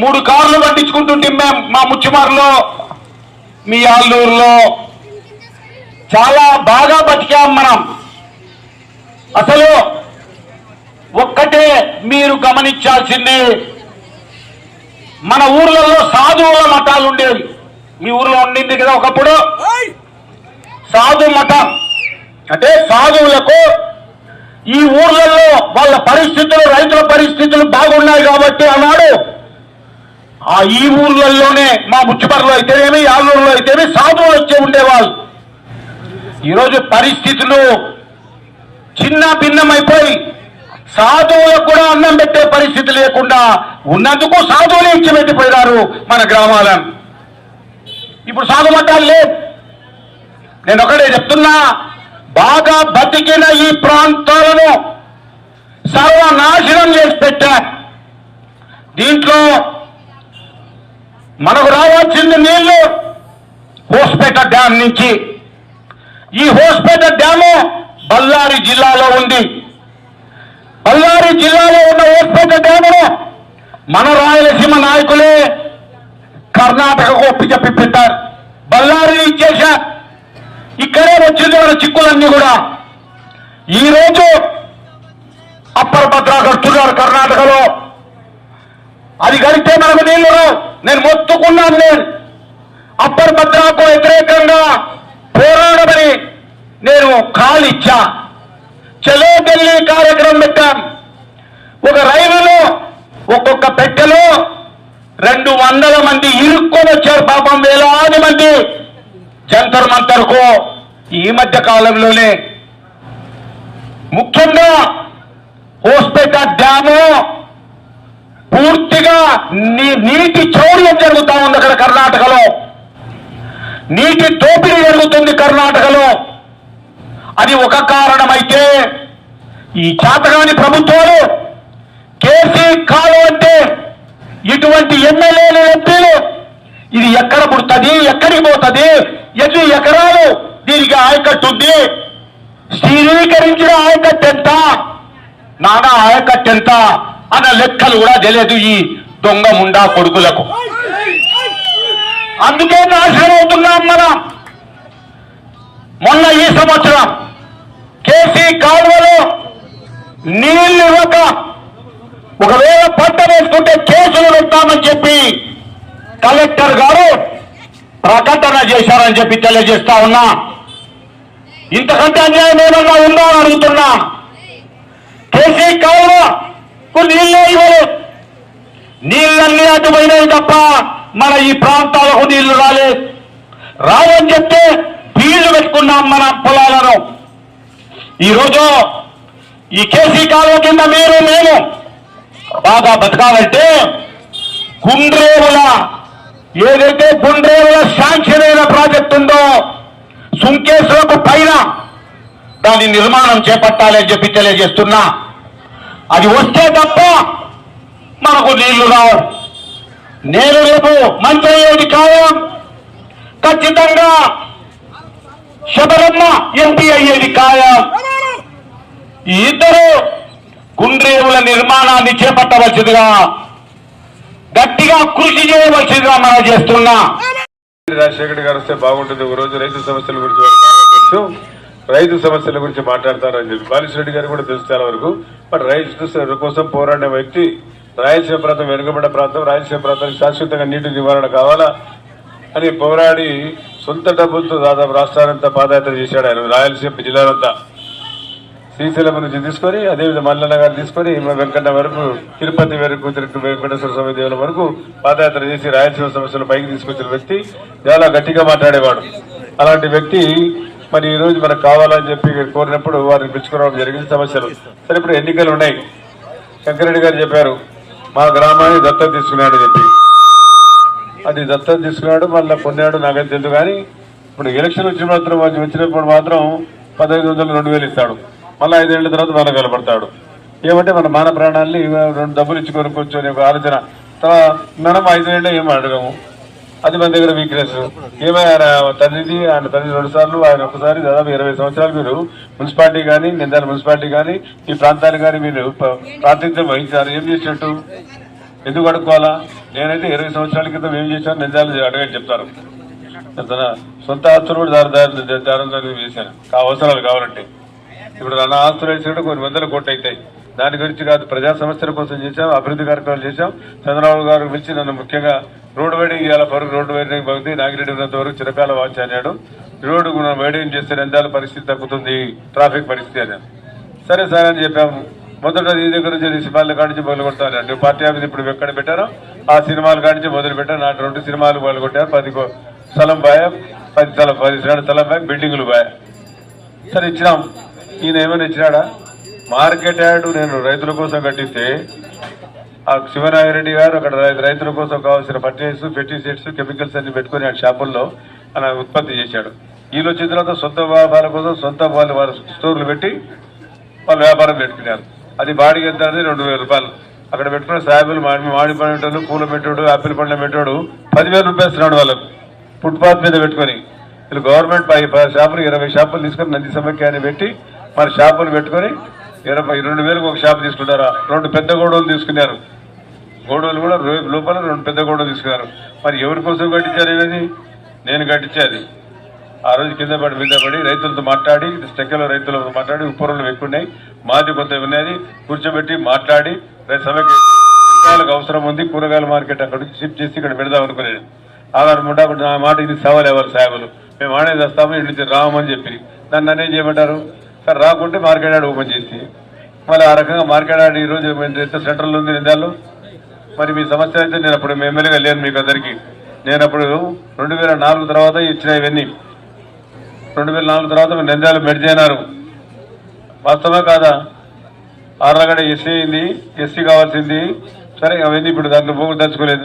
మూడు కార్లు పట్టించుకుంటుంటే మేము మా ముచ్చుమారులో మీ ఆల్లూరులో చాలా బాగా బతికాం మనం. అసలు ఒక్కటే మీరు గమనించాల్సింది మన ఊర్లలో సాధువుల మఠాలు ఉండేవి. మీ ఊర్లో ఉండింది కదా ఒకప్పుడు? సాధు మఠం. అంటే సాధువులకు ఈ ఊర్లలో వాళ్ళ పరిస్థితులు రైతుల పరిస్థితులు బాగున్నాయి కాబట్టి అన్నాడు. ఆ ఈ ఊర్లలోనే మా ముచ్చిపర్లో అయితేనేమి ఆలూరులో అయితేనేమి సాధువులు వచ్చి ఉండేవాళ్ళు. ఈరోజు పరిస్థితులు చిన్న భిన్నమైపోయి సాధువులకు కూడా అన్నం పెట్టే పరిస్థితి లేకుండా ఉన్నందుకు సాధువులే ఇచ్చి పెట్టిపోయినారు మన గ్రామాలను. ఇప్పుడు సాధు మఠాలు లేవు. నేను ఒకటే చెప్తున్నా బాగా బతికిన ఈ ప్రాంతాలను సర్వనాశనం చేసి పెట్టారు. దీంట్లో మనకు రావాల్సింది నీళ్ళు. హోస్పేట డ్యాం నుంచి. ఈ హోస్పేట డ్యాము బళ్ళారి జిల్లాలో ఉంది. బళ్ళారి జిల్లాలో ఉన్న హోస్పేట డ్యామును మన రాయలసీమ నాయకులే కర్ణాటకకు ఒప్పి చెప్పి పెట్టారు. బళ్ళారి ఇచ్చేశారు. ఇక్కడే వచ్చింది మన చిక్కులన్నీ కూడా. ఈ రోజు అప్పర్ భద్రా కడుతున్నారు కర్ణాటకలో. అది కడితే మనకు నీళ్ళు నేను మొత్తుకున్నాను నేను. అప్పర్ భద్రాకు వ్యతిరేకంగా పోరాడమని నేను కాలిచ్చా ఇచ్చా. చలో ఢిల్లీ కార్యక్రమం పెట్టాం. ఒక రైలులో ఒక్కొక్క పెట్టెలో రెండు వందల మంది ఇరుక్కొని వచ్చారు పాపం వేలాది మంది. జంతర్ మంతర్కు ఈ మధ్య కాలంలోనే ముఖ్యంగా హోస్పేట డ్యాము పూర్తిగా నీ- నీటి చౌర్యం జరుగుతూ ఉంది అక్కడ కర్ణాటకలో. నీటి దోపిడీ జరుగుతుంది కర్ణాటకలో. అది ఒక కారణమైతే ఈ చేతగాని ప్రభుత్వాలు కేసీ కాలు అంటే ఇటువంటి ఎమ్మెల్యేలు ఎంపీలు ఇది ఎక్కడ పుడుతుంది ఎక్కడికి పోతుంది ఎన్ని ఎకరాలు దీనికి ఆయకట్టు ఉంది? స్థిరీకరించిన ఆయకట్టు ఎంత నానా ఆయకట్టు ఎంత అన్న లెక్కలు కూడా తెలియదు ఈ దొంగ ముండా కొడుకులకు. అందుకే నాశనం అవుతున్నాం మనం మొన్న ఈ సంవత్సరం కేసీ కాలువలో నీళ్ళు ఇవ్వక ఒకవేళ పంట వేసుకుంటే కేసులు పెడతామని చెప్పి కలెక్టర్ గారు ప్రకటన చేశారని చెప్పి తెలియజేస్తా ఉన్నా. ఇంతకంటే అన్యాయం ఏమన్నా ఉందా అని అడుగుతున్నా. కేసీ కాలువ నీళ్ళన్నీ అడ్డుపోయినాయి తప్ప మన ఈ ప్రాంతాలకు నీళ్ళు రాలేదు. రావని చెప్తే బీళ్ళు పెట్టుకున్నాం మన పొలాలను. ఈరోజు ఈ కేసీ కాలువ కింద మీరు మేము బాగా బతకాలంటే గుండ్రేవుల ఏదైతే గుండ్రేవుల శాంక్షన్ అయిన ప్రాజెక్ట్ ఉందో సుంకేశ్వరకు పైన దాని నిర్మాణం చేపట్టాలని చెప్పి తెలియజేస్తున్నా. అది వస్తే తప్ప మనకు నీళ్ళు రావు. నేను రేపు మంత్రి అయ్యేది ఖాయం ఖచ్చితంగా శబరమ్మ ఎంపీ అయ్యేది ఖాయం ఈ ఇద్దరు గుండ్రేవుల నిర్మాణాన్ని చేపట్టవలసిందిగా గట్టిగా కృషి చేయవలసిందిగా మనం చేస్తున్నా. రాజశేఖర్ గారు వస్తే బాగుంటుంది. ఒక రోజు రైతు సమస్యల గురించి తెలుసు. రైతు సమస్యల గురించి మాట్లాడతారని చెప్పి బాలిరెడ్డి గారు కూడా తెలుసు చాలా వరకు. బట్ రైతు కోసం పోరాడే వ్యక్తి రాయలసీమ ప్రాంతం వెనుకబడ్డ ప్రాంతం. రాయలసీమ ప్రాంతానికి శాశ్వతంగా నీటి నివారణ కావాలా అని పోరాడి సొంత డబ్బులతో దాదాపు రాష్ట్రాలంతా పాదయాత్ర చేశాడు ఆయన. రాయలసీమ జిల్లాలంతా శ్రీశైలం నుంచి తీసుకొని అదేవిధంగా మల్లన్న గారు తీసుకొని మా వెంకన్న వరకు తిరుపతి వరకు తిరుపతి వెంకటేశ్వర స్వామి దేవుల వరకు పాదయాత్ర చేసి రాయలసీమ సమస్యలు పైకి తీసుకొచ్చిన వ్యక్తి చాలా గట్టిగా మాట్లాడేవాడు. అలాంటి వ్యక్తి మరి ఈ రోజు మనకు కావాలని చెప్పి కోరినప్పుడు వారిని పిలుచుకోవడం జరిగింది. సమస్యలు సరే ఇప్పుడు ఎన్నికలు ఉన్నాయి. శంకరెడ్డి గారు చెప్పారు మా గ్రామాన్ని దత్త తీసుకున్నాడు చెప్పి. అది దత్త తీసుకున్నాడు మళ్ళీ పొందాడు నాకైతే తెలుసు కానీ ఇప్పుడు ఎలక్షన్ వచ్చిన మాత్రం వచ్చి- వచ్చినప్పుడు మాత్రం పదహైదు వందలు రెండు వేలు ఇస్తాడు. మళ్ళీ ఐదేళ్ళ తర్వాత మళ్ళీ కలపడతాడు ఏమంటే మన మాన ప్రాణాలని రెండు డబ్బులు ఇచ్చి కొనుక్కోవచ్చు అనే ఒక ఆలోచన. తర్వాత మనం ఐదేళ్ళు ఏం అడగము? అది మన దగ్గర వీక్నెస్ ఏమై ఆయన తండ్రిది ఆయన తండ్రి రెండు సార్లు ఆయన ఒకసారి దాదాపు ఇరవై సంవత్సరాలు మీరు మున్సిపాలిటీ కానీ నిందాల మున్సిపాలిటీ కానీ ఈ ప్రాంతాన్ని కానీ మీరు ప్రాతినిధ్యం వహించారు. ఏం చేసినట్టు? ఎందుకు అడుక్కోవాలా? నేనైతే ఇరవై సంవత్సరాల క్రితం ఏం చేశాను నిజాలు అడగని చెప్తారు తన సొంత ఆస్తులు కూడా దారి దారి దారం దారి వేశాను అవసరాలు కావాలంటే. ఇప్పుడు నా ఆస్తులు వేసి కూడా కొన్ని వందల కోట్లు అవుతాయి. దాని గురించి కాదు ప్రజా సమస్యల కోసం చేశాం అభివృద్ధి కార్యక్రమాలు చేశాం. చంద్రబాబు గారు పిలిచి నన్ను ముఖ్యంగా రోడ్డు వైడింగ్ ఇవాళ వరకు రోడ్డు వైడింగ్ బాగుంది నాగిరెడ్డి ఉన్నంత వరకు చిరకాల వాచ్ అన్నాడు. రోడ్డు మనం వైడింగ్ చేస్తే నంద్యాల పరిస్థితి తగ్గుతుంది ట్రాఫిక్ పరిస్థితి అని సరే సార్ అని చెప్పాము. మొదట ఈ దగ్గర నుంచి సినిమాల కాడి మొదలు కొట్టాలండి పార్టీ ఆఫీస్ ఇప్పుడు ఎక్కడ పెట్టారో ఆ సినిమాల కాడి నుంచి మొదలు పెట్టారు. నాటి రెండు సినిమాలు మొదలు కొట్టారు పది స్థలం బాయ పది స్థలం పది స్థలం బాయ బిల్డింగులు బాయ. సరే ఇచ్చినాం. ఈయన ఏమైనా ఇచ్చినాడా? మార్కెట్ యార్డ్ నేను రైతుల కోసం కట్టిస్తే ఆ శివనాగిరెడ్డి గారు అక్కడ రైతుల కోసం కావాల్సిన ఫర్టిలైజర్స్ పెస్టిసైడ్స్ కెమికల్స్ అన్ని పెట్టుకుని ఆ షాపుల్లో ఆయన ఉత్పత్తి చేశాడు. వీళ్ళు వచ్చిన తర్వాత సొంత వ్యాపారాల కోసం సొంత వాళ్ళు వాళ్ళ స్టోర్లు పెట్టి వాళ్ళు వ్యాపారం పెట్టుకున్నారు. అది బాడీకి ఎంత అనేది రెండు వేల రూపాయలు. అక్కడ పెట్టుకున్న సాయబులు మామిడి మాడి పండు పూల పెట్టాడు ఆపిల్ పండ్లు పెట్టాడు పదివేల రూపాయలు ఇస్తున్నాడు వాళ్ళకు ఫుట్పాత్ మీద పెట్టుకొని. వీళ్ళు గవర్నమెంట్ పై షాపులు ఇరవై షాపులు తీసుకొని నంది సమైక్య పెట్టి మరి షాపులు పెట్టుకొని ఇరవై రెండు వేలకు ఒక షాప్ తీసుకుంటారా? రెండు పెద్ద గోడలు తీసుకున్నారు. గోడౌలు కూడా లోపల రెండు పెద్ద గోడలు తీసుకున్నారు. మరి ఎవరి కోసం కట్టించారు ఇవన్నీ? నేను కట్టించాది. ఆ రోజు కింద పడి మీద పడి రైతులతో మాట్లాడి స్టెక్కలో రైతులతో మాట్లాడి ఉప్పరంలో ఎక్కున్నాయి మాది కొంత ఉన్నది. కూర్చోబెట్టి మాట్లాడి రైతు సభకి కూరగాయలకు అవసరం ఉంది. కూరగాయల మార్కెట్ అక్కడ షిఫ్ట్ చేసి ఇక్కడ పెడదాం అనుకునేది. ఆనాడు ముండా నా మాట ఇది సవాల్ ఎవరు సాహెబులు మేము ఆడేది వస్తాము ఇంటి రామని చెప్పి. నన్ను ఏం చేయమంటారు? సరే రాకుంటే మార్కెట్ యార్డ్ ఓపెన్ చేసి. మళ్ళీ ఆ రకంగా మార్కెట్ యార్డ్ ఈ రోజు సెంట్రల్ ఉంది నిందాల్లో మరి మీ సమస్య అయితే నేను అప్పుడు ఎమ్మెల్యేగా లేను మీకు అందరికీ. నేను అప్పుడు రెండు వేల నాలుగు తర్వాత ఇచ్చిన ఇవన్నీ. రెండు వేల నాలుగు తర్వాత మీరు నంద్యాల మెర్జ్ అయినారు. వాస్తవమే కాదా? ఆర్లగడ ఎస్సీ అయింది ఎస్సీ కావాల్సింది. సరే అవన్నీ ఇప్పుడు దాంట్లో పోగు దలుచుకోలేదు